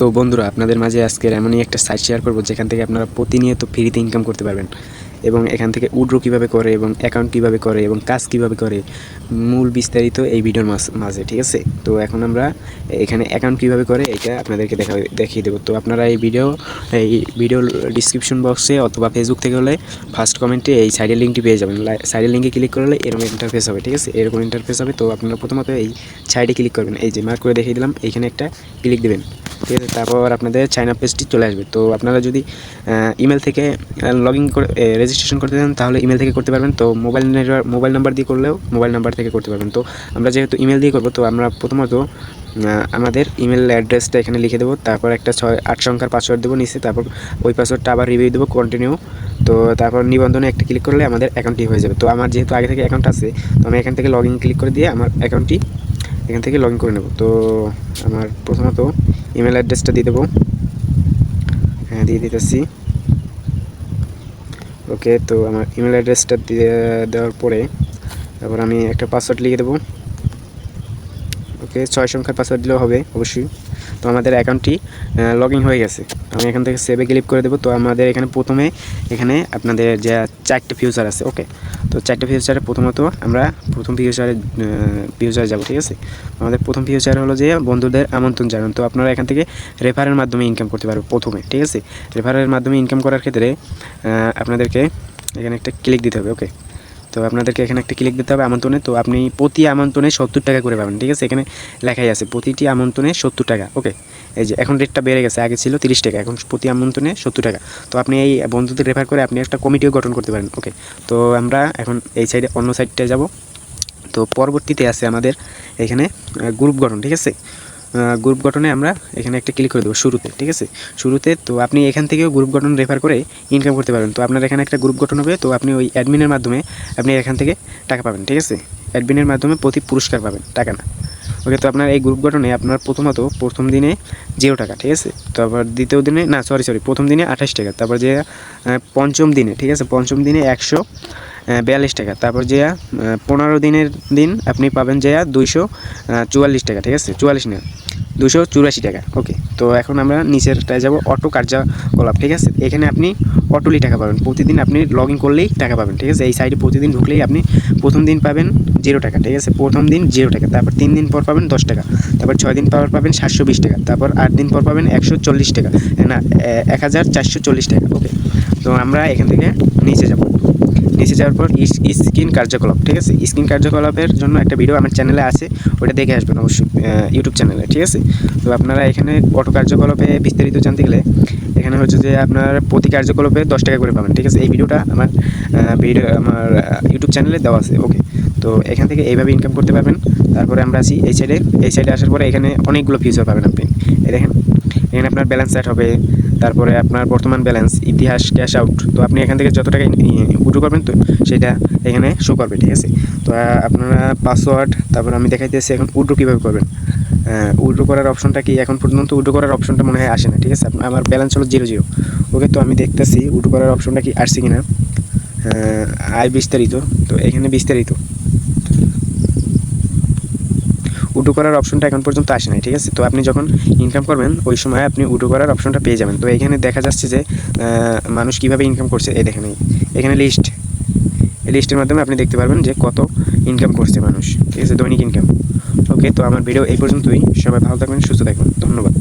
তো বন্ধুরা, আপনাদের মাঝে আজকের এমনই একটা সাইট শেয়ার করব, যেখান থেকে আপনারা প্রতিনিয়ত ফ্রিতে ইনকাম করতে পারবেন। এবং এখান থেকে উড্রো কীভাবে করে এবং অ্যাকাউন্ট কীভাবে করে এবং কাজ কীভাবে করে, মূল বিস্তারিত এই ভিডিওর মাঝ- ঠিক আছে? তো এখন আমরা এখানে অ্যাকাউন্ট কীভাবে করে এটা আপনাদেরকে দেখা, দেখিয়ে দেবো। তো আপনারা এই ভিডিও এই ভিডিও ডিসক্রিপশন বক্সে অথবা ফেসবুক থেকে হলে ফার্স্ট কমেন্টে এই সাইডের লিঙ্কটি পেয়ে যাবেন। সাইডের লিঙ্কে ক্লিক করলে এরকম ইন্টারফেস হবে, ঠিক আছে? এরকম ইন্টারফেস হবে। তো আপনারা প্রথমত এই সাইডে ক্লিক করবেন। এই যে মার্ক করে দেখিয়ে দিলাম এইখানে একটা ক্লিক দেবেন। ঠিক আছে? তারপর আপনাদের চাইনা পেজটি চলে আসবে। তো আপনারা যদি ইমেল থেকে লগ ইন করে রেজিস্ট্রেশন করতে চান, তাহলে ইমেল থেকে করতে পারবেন। তো মোবাইল নেটওয়ার্ক মোবাইল নাম্বার দিয়ে করলেও মোবাইল নাম্বার থেকে করতে পারবেন। তো আমরা যেহেতু ইমেল দিয়ে করব, তো আমরা প্রথমত আমাদের ইমেল অ্যাড্রেসটা এখানে লিখে দেবো। তারপর একটা ছয়, আট সংখ্যার পাসওয়ার্ড দেবো নিচে। তারপর ওই পাসওয়ার্ডটা আবার রিভিউ দেবো কন্টিনিউ তো তারপর নিবন্ধনে একটা ক্লিক করলে আমাদের অ্যাকাউন্টটি হয়ে যাবে। তো আমার যেহেতু আগে থেকে অ্যাকাউন্ট আছে, তো আমি এখান থেকে লগ ইন ক্লিক করে দিয়ে আমার অ্যাকাউন্টটি এখান থেকে লগ ইন করে নেব। তো আমার প্রথমত ইমেল অ্যাড্রেসটা দিয়ে দেবো। হ্যাঁ দিয়ে দিতেছি। ওকে, তো আমার ইমেল অ্যাড্রেসটা দিয়ে, দেওয়ার পরে তারপর আমি একটা পাসওয়ার্ড লিখে দেবো। ওকে, ছয় সংখ্যার পাসওয়ার্ড দিলেও হবে, অবশ্যই। তো আমাদের অ্যাকাউন্টটি লগ ইন হয়ে গেছে। আমি এখান থেকে সেভে ক্লিক করে দেবো। তো আমাদের এখানে প্রথমে, এখানে আপনাদের যে চারটে ফিউচার আছে ওকে তো চারটে ফিউচারে প্রথমত আমরা প্রথম ফিউচারে ফিউচারে যাব, ঠিক আছে? আমাদের প্রথম ফিউচার হলো যে বন্ধুদের আমন্ত্রণ জানান। তো আপনারা এখান থেকে রেফারের মাধ্যমে ইনকাম করতে পারবেন প্রথমে, ঠিক আছে? রেফারের মাধ্যমে ইনকাম করার ক্ষেত্রে আপনাদেরকে এখানে একটা ক্লিক দিতে হবে ওকে তো আপনাদেরকে এখানে একটা ক্লিক দিতে হবে আমন্ত্রণে। তো আপনি প্রতি আমন্ত্রণে সত্তর টাকা করে পাবেন, ঠিক আছে? এখানে লেখাই আছে, প্রতিটি আমন্ত্রণে সত্তর টাকা ওকে এই যে এখন রেটটা বেড়ে গেছে, আগে ছিল তিরিশ টাকা, এখন প্রতি আমন্ত্রণে সত্তর টাকা। তো আপনি এই বন্ধুদের রেফার করে আপনি একটা কমিটিও গঠন করতে পারেন ওকে তো আমরা এখন এই সাইডে অন্য সাইডটায় যাব। তো পরবর্তীতে আছে আমাদের এখানে গ্রুপ গঠন, ঠিক আছে? গ্রুপ গঠনে আমরা এখানে একটা ক্লিক করে দেবো শুরুতে, ঠিক আছে? শুরুতে তো আপনি এখান থেকেও গ্রুপ গঠন রেফার করে ইনকাম করতে পারবেন তো আপনার এখানে একটা গ্রুপ গঠন হবে, তো আপনি ওই অ্যাডমিনের মাধ্যমে আপনি এখান থেকে টাকা পাবেন, ঠিক আছে? অ্যাডমিনের মাধ্যমে প্রতি পুরস্কার পাবেন, টাকা না। ওকে তো আপনার এই গ্রুপ গঠনে আপনার প্রথমত প্রথম দিনে জিরো টাকা, ঠিক আছে? তারপর দ্বিতীয় দিনে, না সরি সরি প্রথম দিনে আঠাশ টাকা, তারপর যে পঞ্চম দিনে, ঠিক আছে? পঞ্চম দিনে একশো বিয়াল্লিশ টাকা, তারপর যে পনেরো দিনের দিন আপনি পাবেন যে, দুইশো চুয়াল্লিশ টাকা, ঠিক আছে? চুয়াল্লিশ না দুশো চুরাশি টাকা। ওকে তো এখন আমরা নিচেরটায় যাব অটো কার্যকলাপ, ঠিক আছে? এখানে আপনি অটোলি টাকা পাবেন। প্রতিদিন আপনি লগ ইন করলেই টাকা পাবেন, ঠিক আছে? এই সাইডে প্রতিদিন ঢুকলেই আপনি প্রথম দিন পাবেন জিরো টাকা, ঠিক আছে? প্রথম দিন জিরো টাকা, তারপর তিন দিন পর পাবেন দশ টাকা, তারপর ছয় দিন পর পাবেন সাতশো বিশ টাকা, তারপর আট দিন পর পাবেন একশো চল্লিশ টাকা, না এক হাজার চারশো চল্লিশ টাকা ওকে তো আমরা এখান থেকে নিচে যাব। নিচে যাওয়ার পর স্ক্রিন কার্যকলাপ, ঠিক আছে? স্ক্রিন কার্যকলাপের জন্য একটা ভিডিও আমার চ্যানেলে আছে ওটা দেখে আসবেন অবশ্যই ইউটিউব চ্যানেলে ঠিক আছে? তো আপনারা এখানে অটো কার্যকলাপে বিস্তারিত জানতে গেলে এখানে হচ্ছে যে আপনার প্রতি কার্যকলাপে দশ টাকা করে পাবেন, ঠিক আছে? এই ভিডিওটা আমার ভিডিও আমার ইউটিউব চ্যানেলে দেওয়া আছে ওকে তো এখান থেকে এইভাবে ইনকাম করতে পারবেন। তারপরে আমরা আসি এই সাইডে এই সাইডে আসার পরে এখানে অনেকগুলো ফিচার পাবেন আপনি। দেখেন, এখানে আপনার ব্যালেন্স সেট হবে তারপরে আপনার বর্তমান ব্যালেন্স ইতিহাস ক্যাশ আউট তো আপনি এখান থেকে যত টাকা উঠো করবেন তো সেটা এখানে শো করবে ঠিক আছে? তো আপনারা পাসওয়ার্ড তারপর আমি দেখাইতেছি এখন উড্রো কীভাবে করবেন। উড্রো করার অপশনটা কি? এখন পর্যন্ত উড্রো করার অপশনটা মনে হয় আসে না ঠিক আছে? আমার ব্যালেন্স হলো জিরো জিরো ওকে তো আমি দেখতেছি উড্রো করার অপশনটা কি আসছে কিনা। আহ, আয় বিস্তারিত। তো এখানে বিস্তারিত। উডো করার অপশনটা এখন পর্যন্ত আসে নাই, ঠিক আছে? তো আপনি যখন ইনকাম করবেন, ওই সময় আপনি উডু করার অপশনটা পেয়ে যাবেন। তো এখানে দেখা যাচ্ছে যে মানুষ কীভাবে ইনকাম করছে, এই দেখেন এখানে লিস্ট এই লিস্টের মাধ্যমে আপনি দেখতে পারবেন যে কত ইনকাম করছে মানুষ, ঠিক আছে? দৈনিক ইনকাম ওকে তো আমার ভিডিও এই পর্যন্তই। সবাই ভালো থাকবেন, সুস্থ থাকবেন। ধন্যবাদ।